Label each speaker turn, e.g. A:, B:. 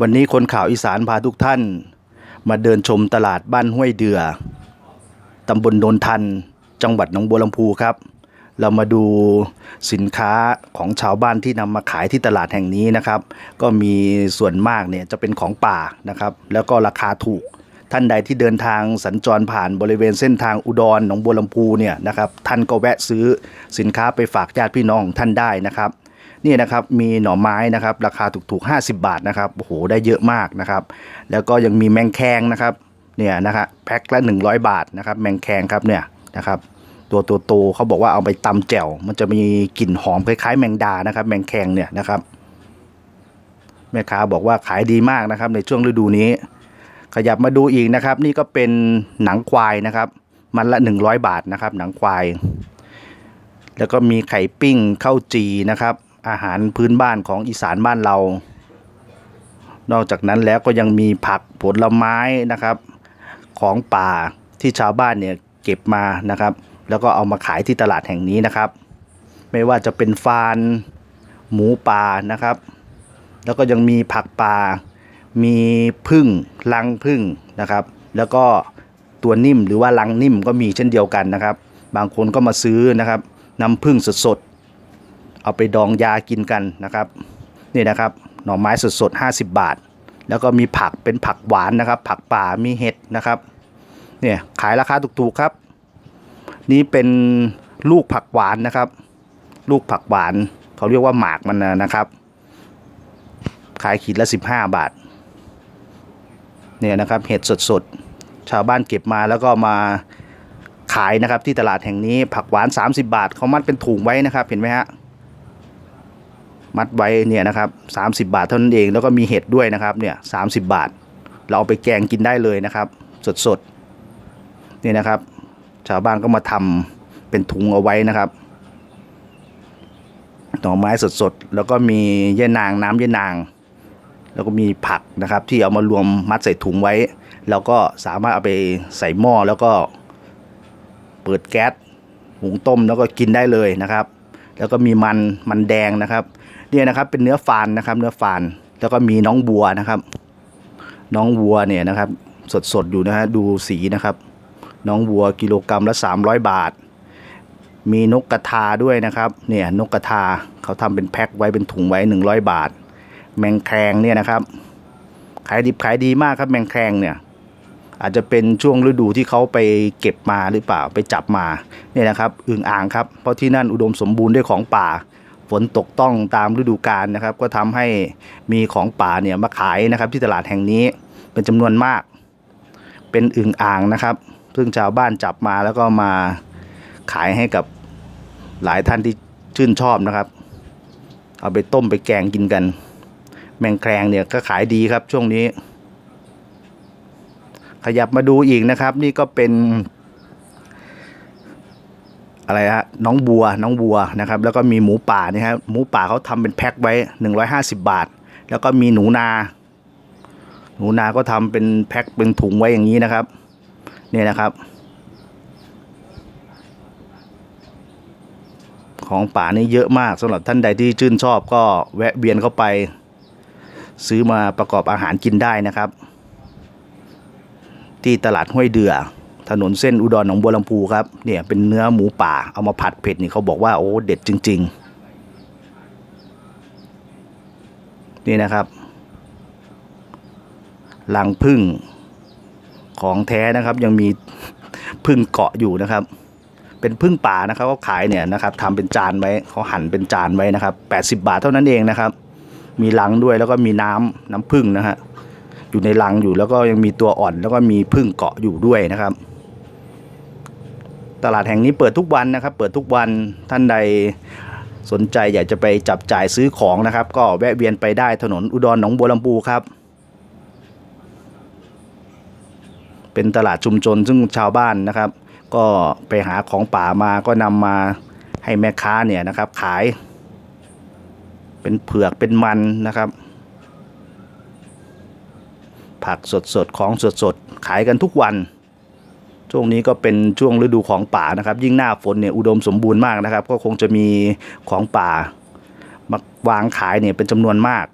A: วันนี้คนข่าวอีสานพาทุกท่าน มาเดินชมตลาดบ้านห้วยเดือตำบลโนนทัน จังหวัดหนองบัวลำพูครับ เรามาดูสินค้าของชาวบ้านที่นำมาขายที่ตลาดแห่งนี้นะครับ ก็มีส่วนมากเนี่ยจะเป็นของป่านะครับ แล้วก็ราคาถูก ท่านใดที่เดินทางสัญจรผ่านบริเวณเส้นทางอุดรหนองบัวลำพูเนี่ยนะครับ ท่านก็แวะซื้อสินค้าไปฝากญาติพี่น้องของท่านได้นะครับ นี่นะครับมีหน่อไม้นะครับราคาถูกๆ50 บาทนะครับโอ้โหได้เยอะมากนะครับ แล้วก็ยังมีแมงแคงนะครับเนี่ยนะครับแพ็คละ 100 บาทนะครับแมงแคงครับเนี่ยนะครับตัวตัวโตเขาบอกว่าเอาไปตำแจ่วมันจะมีกลิ่นหอมคล้ายๆ แมงดานะครับ แมงแคงเนี่ยนะครับแม่ค้าบอกว่าขายดีมากนะครับในช่วงฤดูนี้ ขยับมาดูอีกนะครับ นี่ก็เป็นหนังควายนะครับ มันละ 100 บาทนะครับ หนังควาย แล้วก็มีไข่ปิ้งข้าวจีนะครับ อาหารพื้นบ้านของอีสานบ้านเรา นอกจากนั้นแล้วก็ยังมีผักผลไม้นะครับ ของป่าที่ชาวบ้านเนี่ยเก็บมานะครับ แล้วก็เอามาขายที่ตลาดแห่งนี้นะครับ ไม่ว่าจะเป็นฟาน หมูป่านะครับ แล้วก็ยังมีผักป่า มีพึ่งลังพึ่งนะครับ แล้วก็ตัวนิ่มหรือว่าลังนิ่มก็มีเช่นเดียวกันนะครับ บางคนก็มาซื้อนะครับน้ำพึ่งสดๆ เอาไปดองยากินกันนะครับนี่นะครับหน่อไม้สดๆ 50 บาท แล้วก็มีผักเป็นผักหวานนะครับ ผักป่ามีเห็ดนะครับเนี่ยขายราคาถูกๆครับ นี่เป็นลูกผักหวานนะครับ ลูกผักหวานเขาเรียกว่าหมากมันนะครับ ขายขีดละ 15 บาทเนี่ยนะครับเห็ดสดๆ ชาวบ้านเก็บมาแล้วก็มาขายนะครับที่ตลาดแห่งนี้ผักหวาน 30 บาทเขามัดเป็นถุงไว้นะครับเห็นไหมฮะ มัดไว้เนี่ยนะครับ30บาทเท่านั้นเองแล้วก็มีเห็ดด้วยนะครับเนี่ย30บาท เราเอาไปแกงกินได้เลยนะครับ สดๆนี่นะครับ ชาวบ้านก็มาทำเป็นถุงเอาไว้นะครับหน่อไม้สดๆแล้วก็มีเย่นางน้ำเย่นาง แล้วก็มีผักนะครับ ที่เอามารวมมัดใส่ถุงไว้ แล้วก็สามารถเอาไปใส่หม้อแล้วก็เปิดแก๊สหุงต้มแล้วก็กินได้เลยนะครับ แล้วก็มีมันมันแดงนะครับ เนี่ยนะครับ เป็นเนื้อฟานนะครับ เนื้อฟาน แล้วก็มีน้องบัวนะครับ น้องวัวเนี่ยนะครับ สดๆอยู่นะฮะ ดูสีนะครับ น้องวัวกิโลกรัมละ300 บาท มีนกกระทาด้วยนะครับ เนี่ยนกกระทาเขาทำเป็นแพ็คไว้เป็นถุงไว้ 100 บาท แมงแครงเนี่ยนะครับ ขายดิบขายดีมากครับแมงแครงเนี่ยอาจจะเป็นช่วงฤดูที่เขาไปเก็บมาหรือเปล่าไปจับมาเนี่ยนะครับอึ่งอ่างครับเพราะที่นั่นอุดมสมบูรณ์ด้วยของป่า ฝนตกต้องตามฤดูกาลนะครับ ก็ทำให้มีของป่าเนี่ยมาขายนะครับ ที่ตลาดแห่งนี้เป็นจำนวนมาก เป็นอึ่งอ่างนะครับ ซึ่งชาวบ้านจับมาแล้วก็มาขายให้กับหลายท่านที่ชื่นชอบนะครับ เอาไปต้มไปแกงกินกัน แมงแครงเนี่ยก็ขายดีครับช่วงนี้ ขยับมาดูอีกนะครับ นี่ก็เป็น อะไรฮะน้องบัวน้องบัวนะครับแล้วก็มีหมูป่านี่ครับหมูป่าเขาทำเป็นแพ็คไว้หนึ่งร้อยห้าสิบบาท แล้วก็มีหนูนา หนูนาก็ทำเป็นแพ็คเป็นถุงไว้อย่างนี้นะครับเนี่ยนะครับ ของป่านี่เยอะมากสำหรับท่านใดที่ชื่นชอบก็แวะเวียนเข้าไป ซื้อมาประกอบอาหารกินได้นะครับ ที่ตลาดห้วยเดือ ถนนเส้นอุดรหนองบัวลำพูครับเนี่ยเป็นเนื้อหมูป่าเอามาผัดเผ็ดนี่เขาบอกว่าโอ้เด็ดจริง ๆ นี่นะครับลังพึ่งของแท้นะครับยังมีพึ่งเกาะอยู่นะครับ เป็นพึ่งป่านะครับเขาขายเนี่ยนะครับทำเป็นจานไว้เขาหั่นเป็นจานไว้นะครับ80 บาทเท่านั้นเองนะครับ มีลังด้วยแล้วก็มีน้ำน้ำพึ่งนะฮะอยู่ในรังอยู่แล้วก็ยังมีตัวอ่อนแล้วก็มีพึ่งเกาะอยู่ด้วยนะครับ ตลาดแห่งนี้เปิดทุกวันนะครับ เปิดทุกวันท่านใดสนใจอยากจะไปจับจ่ายซื้อของนะครับ ก็แวะเวียนไปได้ถนนอุดรหนองบัวลำพูครับ เป็นตลาดชุมชนซึ่งชาวบ้านนะครับ ก็ไปหาของป่ามาก็นำมาให้แม่ค้าเนี่ยนะครับ ขาย เป็นเผือกเป็นมันนะครับ ผักสดๆของสดๆขายกันทุกวัน ช่วงนี้ก็เป็นช่วงฤดูของป่านะครับ ยิ่งหน้าฝนเนี่ยอุดมสมบูรณ์มากนะครับ ก็คงจะมีของป่ามาวางขายเนี่ยเป็นจำนวนมาก